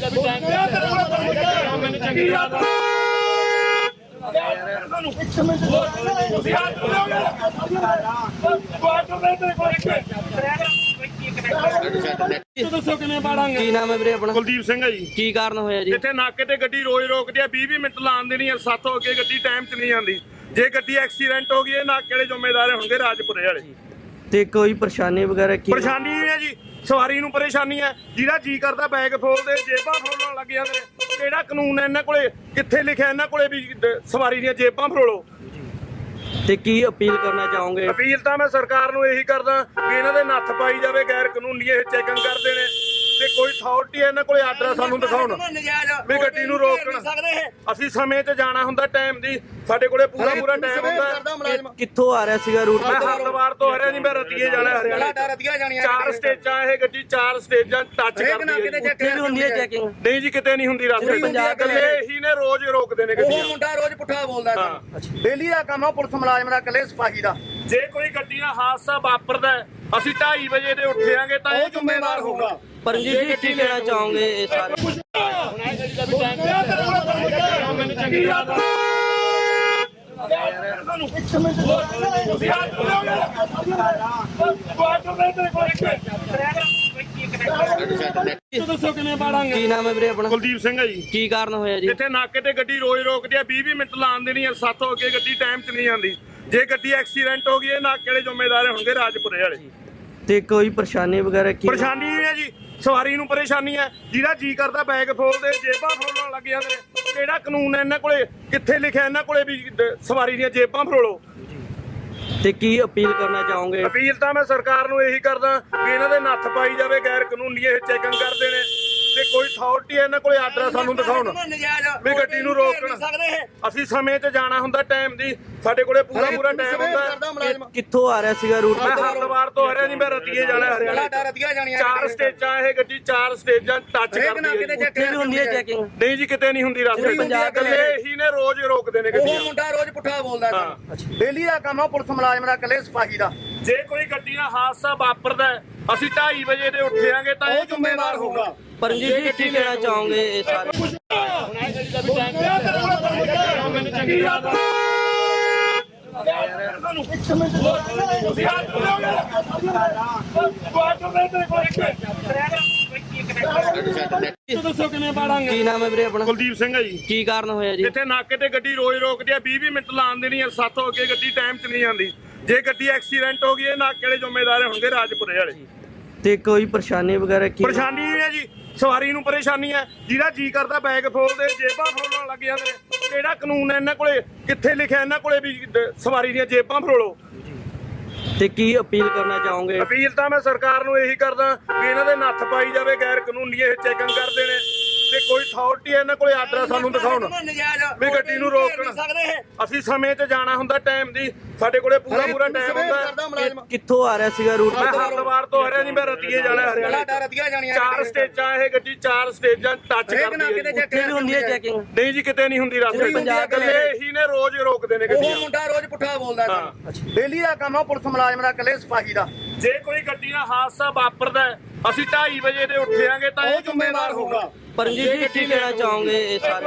ਦਾ ਵੀ time ਮੈਨੂੰ ਚੰਗੀ ਯਾਦ ਆ ਦੱਸੋ ਕਿਵੇਂ ਬਾੜਾਂਗੇ ਕੀ ਨਾਮ ਹੈ ਵੀਰੇ ਆਪਣਾ? ਕੁਲਦੀਪ ਸਿੰਘ ਹੈ ਜੀ। ਕੀ ਕਾਰਨ ਹੋਇਆ ਜੀ? ਇੱਥੇ ਨਾਕੇ ਤੇ ਗੱਡੀ ਰੋਜ਼ ਰੋਕਦੀ ਆ 20 20 ਮਿੰਟ ਲਾਉਣ ਦੇਣੀ ਆ ਸੱਤ ਹੋ ਕੇ ਗੱਡੀ ਟਾਈਮ 'ਚ ਨਹੀਂ ਆਉਂਦੀ। ਜੇ ਗੱਡੀ ਐਕਸੀਡੈਂਟ ਹੋ ਗਈ ਇਹ ਨਾਕੇ ਵਾਲੇ ਜ਼ਿੰਮੇਦਾਰ ਹੋਣਗੇ ਰਾਜਪੁਰੇ ਵਾਲੇ। ਤੇ ਕੋਈ ਪਰੇਸ਼ਾਨੀ ਵਗੈਰਾ ਕੀ? ਪਰੇਸ਼ਾਨੀ ਹੈ ਜੀ ਸਵਾਰੀ ਨੂੰ ਪਰੇਸ਼ਾਨੀ ਹੈ। ਜਿਹਦਾ ਜੀ ਕਰਦਾ ਬੈਗ ਫੋਲਦੇ ਜੇਬਾਂ ਫਰੋਲਣ ਲੱਗ ਜਾਂਦੇ ਨੇ। ਕਿਹੜਾ ਕਾਨੂੰਨ ਹੈ ਇਹਨਾਂ ਕੋਲੇ? ਕਿੱਥੇ ਲਿਖਿਆ ਇਹਨਾਂ ਕੋਲੇ ਵੀ ਦ- ਸਵਾਰੀ ਦੀਆਂ ਜੇਬਾਂ ਫਰੋਲੋ ਤੇ ਕੀ ਅਪੀਲ ਕਰਨਾ ਚਾਹੋਗੇ? ਅਪੀਲ ਤਾਂ ਮੈਂ ਸਰਕਾਰ ਨੂੰ ਇਹੀ ਕਰਦਾ ਵੀ ਇਹਨਾਂ ਦੇ ਨੱਥ ਪਾਈ ਜਾਵੇ ਗੈਰ ਕਾਨੂੰਨੀ ਇਹ ਚੈਕਿੰਗ ਕਰਦੇ ਨੇ। ਤੇ ਕੋਈ ਅਥਾਰਟੀ ਇਹਨਾਂ ਕੋਲੇ ਆਰਡਰ ਸਾਨੂੰ ਦਿਖਾਉਣ। ਵੀ ਗੱਡੀ ਨੂੰ ਰੋਕਣ। ਅਸੀਂ ਸਮੇਂ 'ਚ ਜਾਣਾ ਹੁੰਦਾ ਟਾਈਮ ਦੀ। ਸਾਡੇ ਕੋਲੇ ਪੂਰਾ ਪੂਰਾ ਟਾਈਮ ਹੁੰਦਾ। ਕਿੱਥੋਂ ਆ ਰਿਹਾ ਸੀਗਾ ਰੂਟ ਮੈਂ ਹਰਦਵਾਰ ਤੋਂ ਹਰਿਆ ਨਹੀਂ ਮੈਂ ਰਤੀਏ ਜਾਣਾ ਹਰਿਆਣਾ ਚਾਰ ਸਟੇਜਾਂ ਇਹ ਗੱਡੀ ਚਾਰ ਸਟੇਜਾਂ ਟੱਚ ਕਰਦੀ ਹੈ ਹੁੰਦੀ ਹੈ ਚੈਕਿੰਗ ਨਹੀਂ ਜੀ ਕਿਤੇ ਨਹੀਂ ਹੁੰਦੀ ਰਸਤੇ ਪੰਜਾਬ ਦੇ ਇਕੱਲੇ ਇਹੀ ਨੇ ਰੋਜ਼ ਰੋਕਦੇ ਨੇ ਉਹ ਗੱਡੀਆਂ। ਮੁੰਡਾ ਰੋਜ਼ ਪੁੱਠਾ ਬੋਲਦਾ ਹਾਂ। ਡੇਲੀ ਦਾ ਕੰਮ ਆ ਪੁਲਿਸ ਮੁਲਾਜ਼ਮ ਦਾ ਇਕੱਲੇ ਸਿਪਾਹੀ ਦਾ। ਜੇ ਕੋਈ ਗੱਡੀ ਨਾਲ ਹਾਦਸਾ ਵਾਪਰਦਾ ਹੈ, ਅਸੀਂ 2:30 ਵਜੇ ਦੇ ਉੱਠਿਆਂਗੇ ਤਾਂ ਇਹ ਜ਼ਿੰਮੇਵਾਰ ਹੋਊਗਾ। ਪਰਮਜੀਤ ਜੀ ਕੀ ਕਹਿਣਾ ਚਾਹੋਗੇ ਇਹ ਸਾਰੇ? ਦੱਸੋ ਕਿਵੇਂ ਬਾੜਾਂਗੇ ਕੀ ਨਾਮ ਹੈ ਵੀਰੇ ਆਪਣਾ? ਕੁਲਦੀਪ ਸਿੰਘ ਹੈ ਜੀ। ਕੀ ਕਾਰਨ ਹੋਇਆ ਜੀ? ਇੱਥੇ ਨਾਕੇ ਤੇ ਗੱਡੀ ਰੋਜ਼ ਰੋਕਦੀ ਆ 20 20 ਮਿੰਟ ਲਾਉਣ ਦੇਣੀ ਆ ਸੱਤ ਹੋ ਕੇ ਗੱਡੀ ਟਾਈਮ 'ਚ ਨਹੀਂ ਆਉਂਦੀ। ਜੇ ਗੱਡੀ ਐਕਸੀਡੈਂਟ ਹੋ ਗਈ ਇਹ ਨਾਕੇ ਵਾਲੇ ਜ਼ਿੰਮੇਦਾਰ ਹੋਣਗੇ ਰਾਜਪੁਰੇ ਵਾਲੇ। ਤੇ ਕੋਈ ਪਰੇਸ਼ਾਨੀ ਵਗੈਰਾ ਕੀ ਪਰੇਸ਼ਾਨੀ ਹੈ ਜੀ ਸਵਾਰੀ ਨੂੰ ਪਰੇਸ਼ਾਨੀ ਹੈ। ਜਿਹਦਾ ਜੀ ਕਰਦਾ ਬੈਗ ਫੋਲਦੇ ਜੇਬਾਂ ਫਰੋਲਣ ਲੱਗ ਜਾਂਦੇ ਨੇ। ਕਿਹੜਾ ਕਾਨੂੰਨ ਹੈ ਇਹਨਾਂ ਕੋਲੇ? ਕਿੱਥੇ ਲਿਖਿਆ ਇਹਨਾਂ ਕੋਲੇ ਵੀ ਦ- ਸਵਾਰੀ ਦੀਆਂ ਜੇਬਾਂ ਫਰੋਲੋ ਤੇ ਕੀ ਅਪੀਲ ਕਰਨਾ ਚਾਹੋਗੇ? ਅਪੀਲ ਤਾਂ ਮੈਂ ਸਰਕਾਰ ਨੂੰ ਇਹੀ ਕਰਦਾ ਵੀ ਇਹਨਾਂ ਦੇ ਨੱਥ ਪਾਈ ਜਾਵੇ ਗੈਰ ਕਾਨੂੰਨੀ ਇਹ ਚੈਕਿੰਗ ਕਰਦੇ ਨੇ। ਤੇ ਕੋਈ ਅਥਾਰਟੀ ਇਹਨਾਂ ਕੋਲੇ ਆਰਡਰ ਸਾਨੂੰ ਦਿਖਾਉਣ ਵੀ ਗੱਡੀ ਨੂੰ ਰੋਕਣ। ਅਸੀਂ ਸਮੇਂ 'ਚ ਜਾਣਾ ਹੁੰਦਾ ਟਾਈਮ ਦੀ। ਸਾਡੇ ਕੋਲੇ ਪੂਰਾ ਪੂਰਾ ਟਾਈਮ ਹੁੰਦਾ। ਕਿੱਥੋਂ ਆ ਰਿਹਾ ਸੀਗਾ ਰੂਟ ਮੈਂ ਹਰਦਵਾਰ ਤੋਂ ਹਰਿਆ ਨਹੀਂ ਮੈਂ ਰਤੀਏ ਜਾਣਾ ਹਰਿਆਣਾ ਚਾਰ ਸਟੇਜਾਂ ਇਹ ਗੱਡੀ ਚਾਰ ਸਟੇਜਾਂ ਟੱਚ ਕਰਦੀ ਹੈ ਜੀ। ਵੀ ਹੁੰਦੀ ਹੈ ਚੈਕਿੰਗ ਨਹੀਂ ਜੀ ਕਿਤੇ ਨਹੀਂ ਹੁੰਦੀ ਰਸਤੇ ਪੰਜਾਬ ਇਕੱਲੇ ਇਹੀ ਨੇ ਰੋਜ਼ ਰੋਕਦੇ ਨੇ ਉਹ ਗੱਡੀਆਂ ਮੁੰਡਾ ਰੋਜ਼ ਪੁੱਠਾ ਬੋਲਦਾ ਹਾਂ। ਡੇਲੀ ਦਾ ਕੰਮ ਆ ਪੁਲਿਸ ਮੁਲਾਜ਼ਮ ਦਾ ਇਕੱਲੇ ਸਿਪਾਹੀ ਦਾ। ਜੇ ਕੋਈ ਗੱਡੀ ਨਾਲ ਹਾਦਸਾ ਵਾਪਰਦਾ ਹੈ, ਅਸੀਂ 2:30 ਵਜੇ ਦੇ ਉੱਠਿਆਂਗੇ ਤਾਂ ਇਹ ਜ਼ਿੰਮੇਵਾਰ ਹੋਊਗਾ। ਪਰਮਜੀਤ ਜੀ ਕੀ ਕਹਿਣਾ ਚਾਹੋਗੇ ਇਹ ਸਾਰੇ? ਦੱਸੋ ਕਿਵੇਂ ਬਾੜਾਂਗੇ ਕੀ ਨਾਮ ਹੈ ਵੀਰੇ ਆਪਣਾ? ਕੁਲਦੀਪ ਸਿੰਘ ਹੈ ਜੀ। ਕੀ ਕਾਰਨ ਹੋਇਆ ਜੀ? ਇੱਥੇ ਨਾਕੇ ਤੇ ਗੱਡੀ ਰੋਜ਼ ਰੋਕਦੀ ਆ 20 20 ਮਿੰਟ ਲਾਉਣ ਦੇਣੀ ਆ ਸੱਤ ਹੋ ਕੇ ਗੱਡੀ ਟਾਈਮ 'ਚ ਨਹੀਂ ਆਉਂਦੀ। ਜੇ ਗੱਡੀ ਐਕਸੀਡੈਂਟ ਹੋ ਗਈ ਇਹ ਨਾਕੇ ਵਾਲੇ ਜ਼ਿੰਮੇਦਾਰ ਹੋਣਗੇ ਰਾਜਪੁਰੇ ਵਾਲੇ। ਤੇ ਕੋਈ ਪਰੇਸ਼ਾਨੀ ਵਗੈਰਾ ਕੀ? ਪਰੇਸ਼ਾਨੀ ਇਹ ਹੈ ਜੀ ਸਵਾਰੀ ਨੂੰ ਪਰੇਸ਼ਾਨੀ ਹੈ। ਜਿਹਦਾ ਜੀ ਕਰਦਾ ਬੈਗ ਫੋਲਦੇ ਜੇਬਾਂ ਫਰੋਲਣ ਲੱਗ ਜਾਂਦੇ ਨੇ। ਕਿਹੜਾ ਕਾਨੂੰਨ ਹੈ ਇਹਨਾਂ ਕੋਲੇ? ਕਿੱਥੇ ਲਿਖਿਆ ਇਹਨਾਂ ਕੋਲੇ ਵੀ ਦ- ਸਵਾਰੀ ਦੀਆਂ ਜੇਬਾਂ ਫਰੋਲੋ ਤੇ ਕੀ ਅਪੀਲ ਕਰਨਾ ਚਾਹੋਗੇ? ਅਪੀਲ ਤਾਂ ਮੈਂ ਸਰਕਾਰ ਨੂੰ ਇਹੀ ਕਰਦਾ ਵੀ ਇਹਨਾਂ ਦੇ ਨੱਥ ਪਾਈ ਜਾਵੇ ਗੈਰ ਕਾਨੂੰਨੀ ਇਹ ਚੈਕਿੰਗ ਕਰਦੇ ਨੇ। ਤੇ ਕੋਈ ਅਥਾਰਟੀ ਇਹਨਾਂ ਕੋਲੇ ਆਰਡਰ ਸਾਨੂੰ ਦਿਖਾਉਣ ਵੀ ਗੱਡੀ ਨੂੰ ਰੋਕਣ ਅਸੀਂ ਸਮੇਂ 'ਚ ਜਾਣਾ ਹੁੰਦਾ ਟਾਈਮ ਦੀ। ਸਾਡੇ ਕੋਲੇ ਪੂਰਾ ਪੂਰਾ ਟਾਈਮ ਹੁੰਦਾ। ਕਿ- ਕਿੱਥੋਂ ਆ ਰਿਹਾ ਸੀਗਾ ਰੂਟ ਮੈਂ ਹਰਦਵਾਰ ਤੋਂ ਹਰਿਆ ਨਹੀਂ ਮੈਂ ਰਤੀਏ ਜਾਣਾ ਹਰਿਆਣਾ ਚਾਰ ਸਟੇਜਾਂ ਇਹ ਗੱਡੀ ਚਾਰ ਸਟੇਜਾਂ ਟੱਚ ਕਰਦੀ ਹੈ ਹੁੰਦੀ ਹੈ ਚੈਕਿੰਗ ਨਹੀਂ ਜੀ ਕਿਤੇ ਨਹੀਂ ਹੁੰਦੀ ਰਸਤੇ ਪੰਜਾਬ ਦੇ ਇਹੀ ਨੇ ਰੋਜ਼ ਰੋਕਦੇ ਨੇ ਉਹ ਗੱਡੀਆਂ ਮੁੰਡਾ ਰੋਜ਼ ਪੁੱਠਾ ਬੋਲਦਾ ਡੇਲੀ ਦਾ ਕੰਮ ਆ ਪੁਲਿਸ ਮੁਲਾਜ਼ਮ ਦਾ ਇਕੱਲੇ ਸਿਪਾਹੀ ਦਾ। ਜੇ ਕੋਈ ਗੱਡੀ ਨਾਲ ਹਾਦਸਾ ਵਾਪਰਦਾ ਅਸੀਂ 2:30 ਵਜੇ ਦੇ ਉੱਠਿਆਂਗੇ ਤਾਂ ਇਹ ਜ਼ਿੰਮੇਵਾਰ ਹੋਊਗਾ। ਪਰਮਜੀਤ ਜੀ ਕੀ ਕਹਿਣਾ ਚਾਹੋਗੇ ਇਹ ਸਾਰੇ